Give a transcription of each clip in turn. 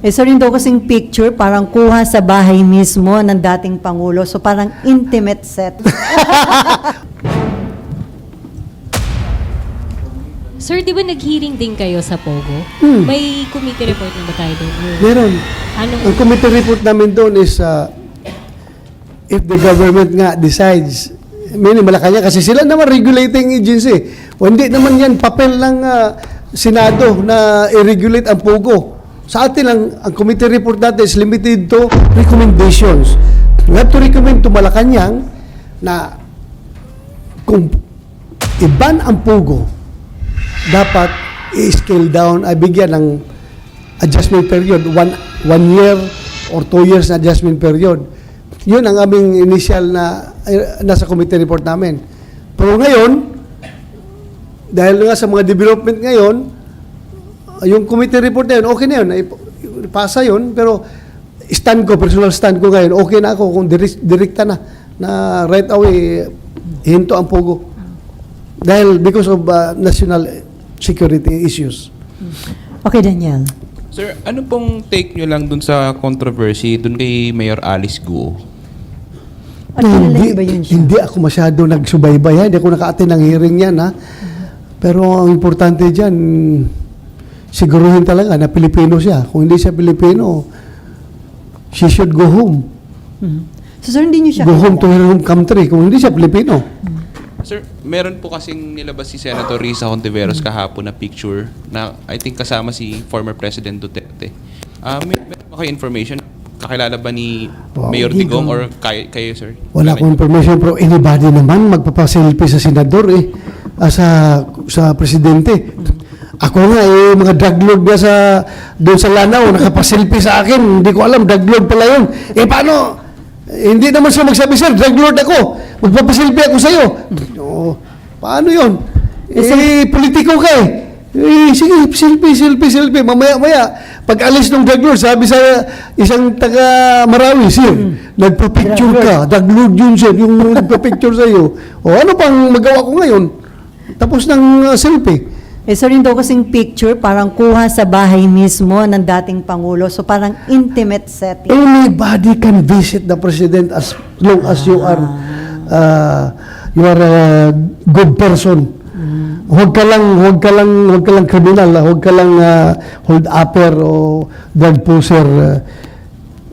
Isa rin daw kasing picture, parang kuha sa bahay mismo ng dating Pangulo. So parang intimate set. Sir, di ba nag-hearing din kayo sa Pogo? Hmm. May committee report na ba tayo doon? Meron. Anong, Ang committee report namin doon is uh, if the government nga decides, meaning Malacanang, kasi sila naman regulating agency. O hindi naman yan papel ng uh, Senado na i-regulate ang POGO. Sa atin lang, ang committee report natin is limited to recommendations. We have to recommend to Malacanang na kung iban ang POGO, dapat i-scale down, ay bigyan ng adjustment period, one, one year or two years na adjustment period. Yun ang aming initial na eh, nasa committee report namin. Pero ngayon, dahil nga sa mga development ngayon, yung committee report na yun, okay na yun, ipasa yun, pero stand ko, personal stand ko ngayon, okay na ako kung direkta na, na right away, hinto ang pogo. Dahil because of uh, national security issues. Okay, Daniel. Sir, ano pong take nyo lang dun sa controversy dun kay Mayor Alice Guo? Ano niyo ba yun siya? hindi ako masyado nagsubaybay. ha. Hindi ako naka-attend ng hearing yan. Ha? Pero ang importante dyan, siguruhin talaga na Pilipino siya. Kung hindi siya Pilipino, she should go home. Mhm. So sir, hindi niyo siya Go home to her home country. Kung hindi siya Pilipino. Sir, meron po kasing nilabas si Senator Risa Hontiveros kahapon na picture na I think kasama si former President Duterte. Ah, may, meron ba kayo information? Kakilala ba ni Wow, Mayor Digong or kay, kayo, sir? Wala akong information pero anybody naman magpapaselfie sa senador eh ah, sa sa presidente. Ako nga eh mga drug lord na sa doon sa Lanao nakapaselfie sa akin. Hindi ko alam drug lord pala yun. Eh paano? Eh, hindi naman siya magsabi sir, drug lord ako. Magpapaselfie ako sa iyo. Oh, paano 'yon? Eh politiko ka eh. Eh, sige, selfie, selfie, selfie. Mamaya-maya, pag alis ng drug lord, sabi sa isang taga Marawi, sir, nagpa-picture ka. Drug lord yun, sir, yung nagpa-picture sa iyo. O ano pang magawa ko ngayon? Tapos ng uh, selfie. Isa rin daw kasing picture, parang kuha sa bahay mismo ng dating Pangulo. So parang intimate setting. Anybody can visit the president as long as you are uh, you are a good person. Huwag ka lang, huwag ka lang, huwag ka lang kriminal, ah. huwag ka lang uh, hold upper o drug pusher. uh.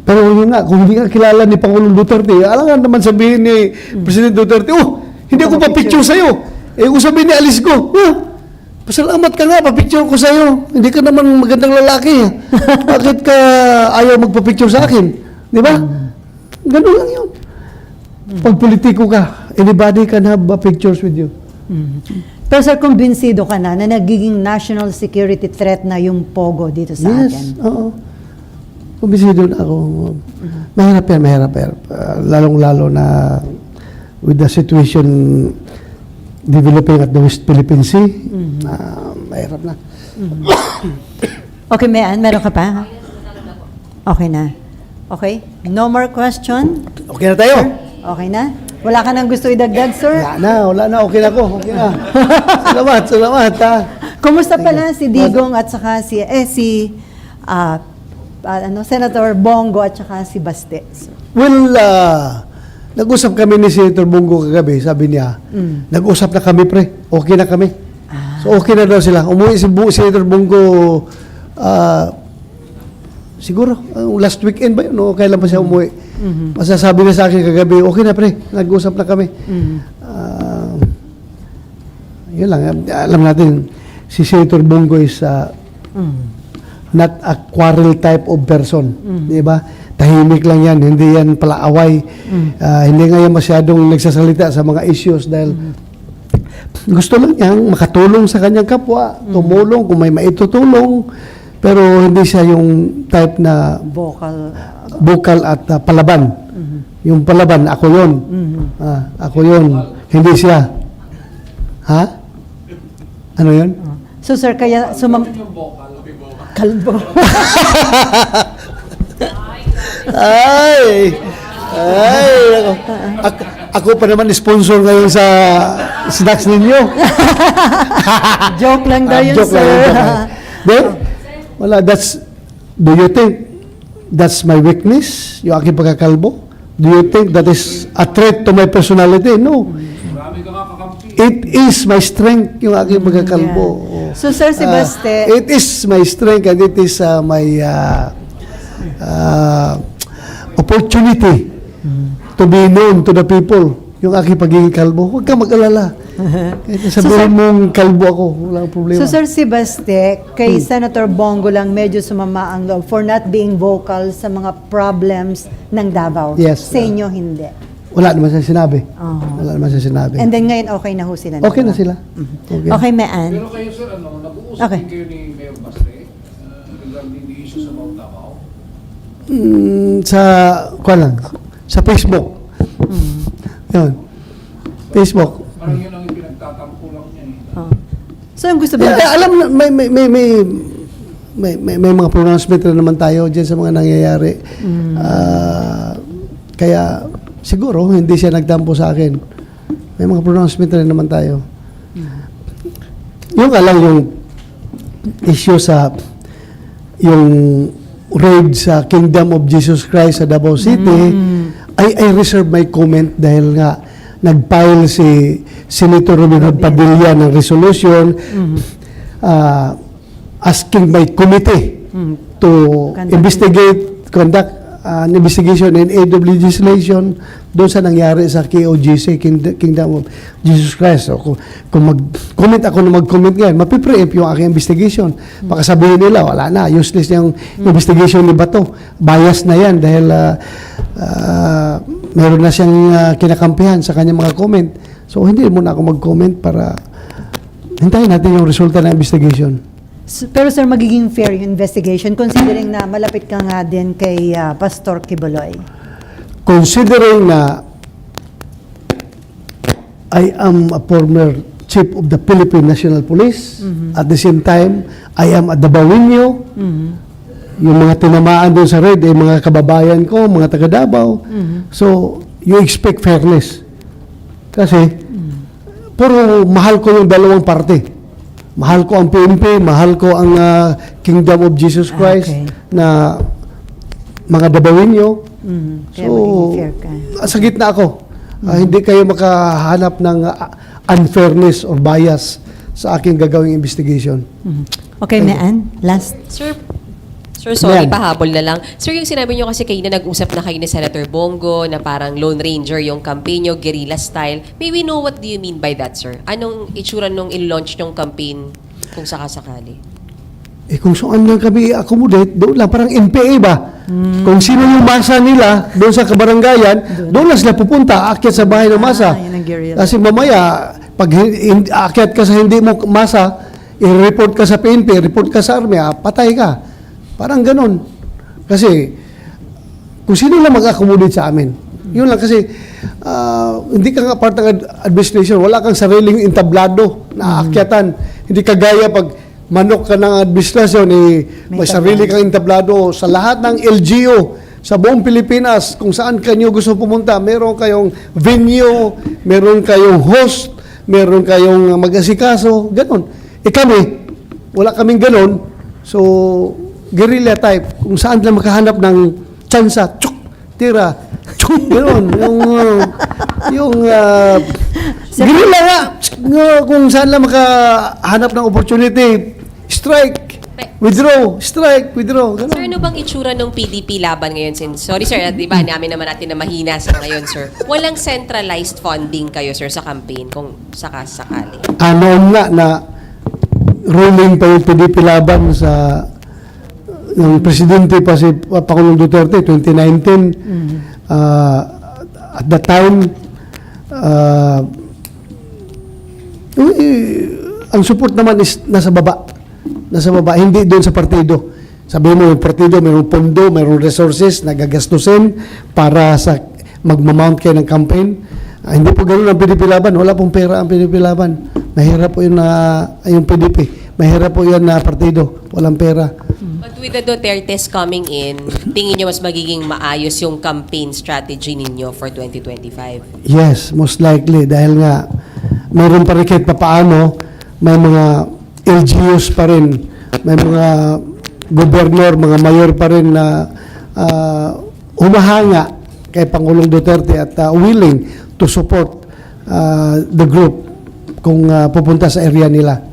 Pero yun nga, kung hindi ka kilala ni Pangulong Duterte, alangan naman sabihin ni President Duterte, oh, hindi ako pa-picture sa'yo. Eh, kung sabihin ni Alice ko, ah, pasalamat ka nga, pa-picture ko sa'yo. Hindi ka naman magandang lalaki. Bakit ka ayaw magpa-picture sa akin? Di ba? Ganun lang yun. Pag politiko ka, anybody can have pictures with you. Pero sir, kumbinsido ka na na nagiging national security threat na yung POGO dito sa yes, atin. oo. Kumbisido na ako. Mahirap yan, mahirap yan. Uh, lalong-lalo na with the situation developing at the West Philippine Sea, ah, mahirap na. Okay, Mayan, meron ka pa? Okay na. Okay? No more question? Okay na tayo? Okay na? Wala ka nang gusto idagdag, sir? Wala na, wala na, okay na ako. Okay na. salamat, salamat. Ha. Kumusta pala si Digong at saka si, eh, si, ah, ah, ano, Senator Bongo at saka si Baste? Well, uh, nag-usap kami ni Senator Bungo kagabi, sabi niya, nag-usap na kami pre, okay na kami. So okay na daw sila. Umuwi si Bu- Senator Bungo, ah, siguro, uh, last weekend ba yun? O kailan pa siya umuwi? Masasabi na sa akin kagabi, okay na pre, nag-usap na kami. Ah, yun lang, alam natin, si Senator Bungo is uh, not a quarrel type of person. Di ba? Tahimik lang yan, hindi yan palaaway. Ah, hindi nga yan masyadong nagsasalita sa mga issues dahil gusto lang niyang makatulong sa kanyang kapwa, tumulong kung may maitutulong, pero hindi siya yung type na Vocal. bukal at ah, palaban. Yung palaban, ako yon. Ah, ako yon. Hindi siya. Ha? Ano yun? So, sir, kaya sumam... Kalbo. Ay! Ay! Ako, ako, ako pa naman sponsor ngayon sa snacks ninyo. Joke lang daw Ah, yun, joke sir. lang yun, joke lang. Then, wala, that's Do you think that's my weakness, yung aking pagkakalbo? Do you think that is a threat to my personality? No. It is my strength, yung aking pagkakalbo. Yeah. So, Sir Ah, Sebaste, it is my strength and it is uh, my uh, uh, opportunity to be known to the people. Yung aking pagiging kalbo. Huwag ka mag-alala. Sabihin mong kalbo ako, wala problema. So Sir Sebaste, Hmm. kay Senator Bongo lang medyo sumama ang loob for not being vocal sa mga problems ng Davao. Yes. Sa inyo, hindi. Wala naman siya sinabi. Oh. Wala naman siya sinabi. And then ngayon, okay na ho sila. okay na sila. Okay. Okay, Maan. Pero kayo sir, ano, nag-uusap Okay. din kayo ni Mayor Baste uh, regarding the issue sa Mount Davao? Mm, sa, kwa lang, sa Facebook. Yun. Facebook. Parang yun ang pinagtatampo lang niya eh. Oh. So, ang gusto Yeah, ba? alam na, may, may, may, may, may, may, may mga pronouncement na naman tayo dyan sa mga nangyayari. Ah, kaya, siguro, hindi siya nagtampo sa akin. May mga pronouncement na naman tayo. Yung alam yung issue sa yung raid sa Kingdom of Jesus Christ sa Davao City, I, I reserve my comment dahil nga nag-file si Senator Hood Padilla. Ng resolution uh, asking my committee to Conduct- investigate, conduct uh, investigation and aid of legislation doon sa nangyari sa KOGC, King- Kingdom of Jesus Christ. So, kung, kung mag-comment ako na mag-comment ngayon, mapipreempt yung aking investigation. Baka sabihin nila, wala na, useless yung investigation ni Bato. Bias na yan dahil uh, uh, meron na siyang uh, kinakampihan sa kanyang mga comment. So, hindi muna ako mag-comment para hintayin natin yung resulta ng investigation. Pero sir, magiging fair yung investigation considering na malapit ka nga din kay ah, Pastor Kiboloy. considering na I am a former chief of the Philippine National Police, at the same time, I am a Dabawenyo, yung mga tinamaan doon sa red, ay mga kababayan ko, mga taga Davao. So, you expect fairness. Kasi, puro mahal ko yung dalawang parte. Mahal ko ang PNP, mahal ko ang ah, Kingdom of Jesus Christ Okay. na mga Dabawenyo. Mhm. Kaya So, magiging fair ka. sa gitna ako. Ah, hindi kayo makahanap ng ah, unfairness or bias sa aking gagawing investigation. Okay, Maan, last. Sir, Sir, sorry, Yan. pahabol na lang. Sir, yung sinabi nyo kasi kayo na nag-usap na kayo ni Senator Bongo na parang Lone Ranger yung campaign nyo, guerrilla style. May we know what do you mean by that, sir? Anong itsura nung in-launch yung campaign kung sakasakali? Eh kung saan lang kami i-accommodate, doon lang, parang NPA ba? Kung sino yung masa nila, doon sa kabarangayan, doon lang sila pupunta, aakyat sa bahay ng masa. Ah, ang guerrilla. Kasi mamaya, pag aakyat ka sa hindi mo masa, i-report ka sa PNP, report ka sa army, ah, patay ka. Parang ganun. Kasi, kung sino lang mag-accommodate sa amin. Yun lang kasi, ah, hindi ka nga part ng ad- administration, wala kang sariling entablado na aakyatan. Hindi kagaya pag manok ka ng administrasyon, eh, may, May sarili kang entablado sa lahat ng LGU sa buong Pilipinas, kung saan kanyo gusto pumunta, meron kayong venue, meron kayong host, meron kayong mag-asikaso, ganun. Eh kami, wala kaming ganun, so guerrilla type, kung saan lang makahanap ng tsansa, tsuk, tira, tsuk, ganun. Yung, uh, yung uh, guerrilla nga, nga, kung saan lang makahanap ng opportunity, strike, withdraw, strike, withdraw, ganun. Sir, ano bang itsura ng PDP laban ngayon? Since, sorry sir, at di ba, namin naman natin na mahina sa ngayon, sir. Walang centralized funding kayo, sir, sa campaign kung sakasakali. ano nga na ruling pa yung PDP laban sa ng presidente pa si Pangulong Duterte 2019 ah, at that time eh, ang support naman is nasa baba. Nasa baba hindi doon sa partido. Sabi mo yung partido mayroong pondo mayroong resources nagagastusin para sa magmamount kayo ng campaign. Ah, hindi po ganoon ang PDP laban wala pong pera ang PDP laban mahirap po yun na yung PDP mahirap po yan na partido. Walang pera But with the Dutertes coming in, tingin nyo mas magiging maayos yung campaign strategy ninyo for 2025? Yes, most likely dahil nga mayroon pa rin kahit papaano may mga LGUs pa rin, may mga gobernador, mga mayor pa rin na ah, humahanga kay Pangulong Duterte at ah, willing to support ah, the group kung ah, pupunta sa area nila.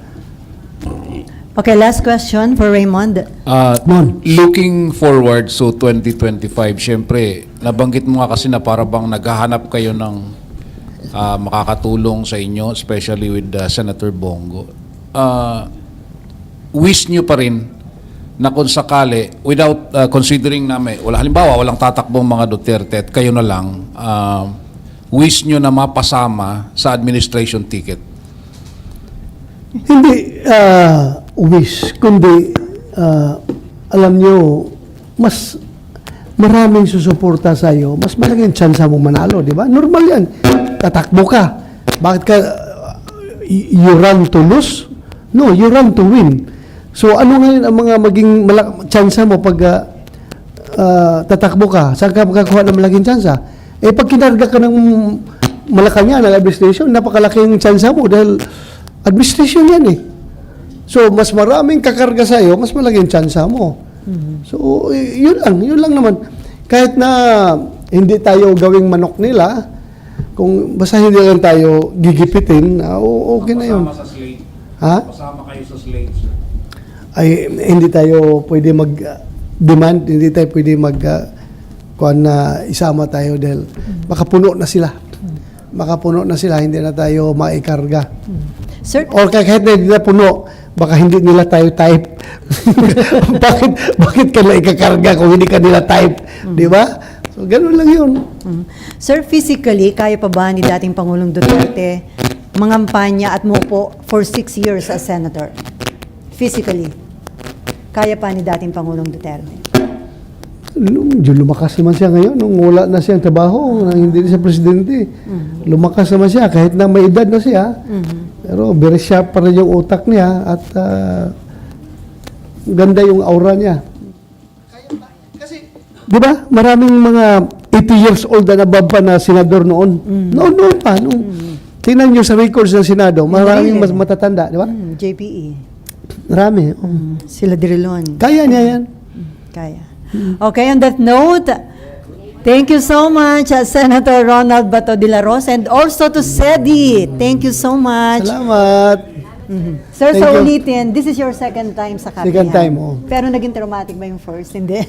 Okay, last question for Raymond. Uh, Mon. looking forward so 2025, syempre, nabanggit mo nga kasi na para bang naghahanap kayo ng ah, makakatulong sa inyo, especially with uh, Senator Bongo. Uh, wish nyo pa rin na kung sakali, without uh, considering namin, wala, halimbawa, walang tatakbong mga Duterte at kayo na lang, uh, wish nyo na mapasama sa administration ticket. Hindi ah, wish, kundi ah, alam nyo, mas maraming susuporta sa iyo, mas malaking chance mong manalo, di ba? Normal yan. Tatakbo ka. Bakit ka, you run to lose? No, you run to win. So ano ngayon ang mga maging malak- chance mo pag ah, ah, tatakbo ka? Saan ka makakuha ng malaking chance? Eh pag kinarga ka ng Malacanang, ng administration, napakalaking chance mo dahil administration yan eh. So, mas maraming kakarga sa iyo, mas malaking tsansa mo. So, y- yun lang, yun lang naman. Kahit na hindi tayo gawing manok nila, kung basta hindi lang tayo gigipitin, ah, okay na yun. sa slate. Ha? Kasama kayo sa slate, sir. Ay, hindi tayo pwede mag-demand, hindi tayo pwede mag ah, kuan na isama tayo dahil makapuno na sila. Makapuno na sila, hindi na tayo maikarga. Sir, Or kahit na hindi na puno, baka hindi nila tayo type. bakit bakit ka na ikakarga kung hindi ka nila type? Di ba? So, ganun lang yun. Mm. Sir, physically, kaya pa ba ni dating Pangulong Duterte mangampanya at mupo for six years as senator? Physically. Kaya pa ni dating Pangulong Duterte? Medyo lumakas naman siya ngayon, nung wala na siyang trabaho, nang hindi siya presidente. Lumakas naman siya, kahit na may edad na siya. Pero very sharp pa rin yung utak niya at ah, ganda yung aura niya. Di ba? Maraming mga 80 years old na above pa na senador noon. Noon, noon pa. Nung, Tingnan niyo sa records ng Senado, maraming mas matatanda, di ba? Mm, JPE. Marami. Mm, sila Dirilon. Kaya niya yan. Kaya. Okay, on that note, thank you so much, uh, Senator Ronald Bato de la Rosa, and also to SEDI. Thank you so much. Salamat. Sir, Thank sa you. ulitin, this is your second time sa Kapihan. Second time, oh. Pero naging traumatic ba yung first? Hindi.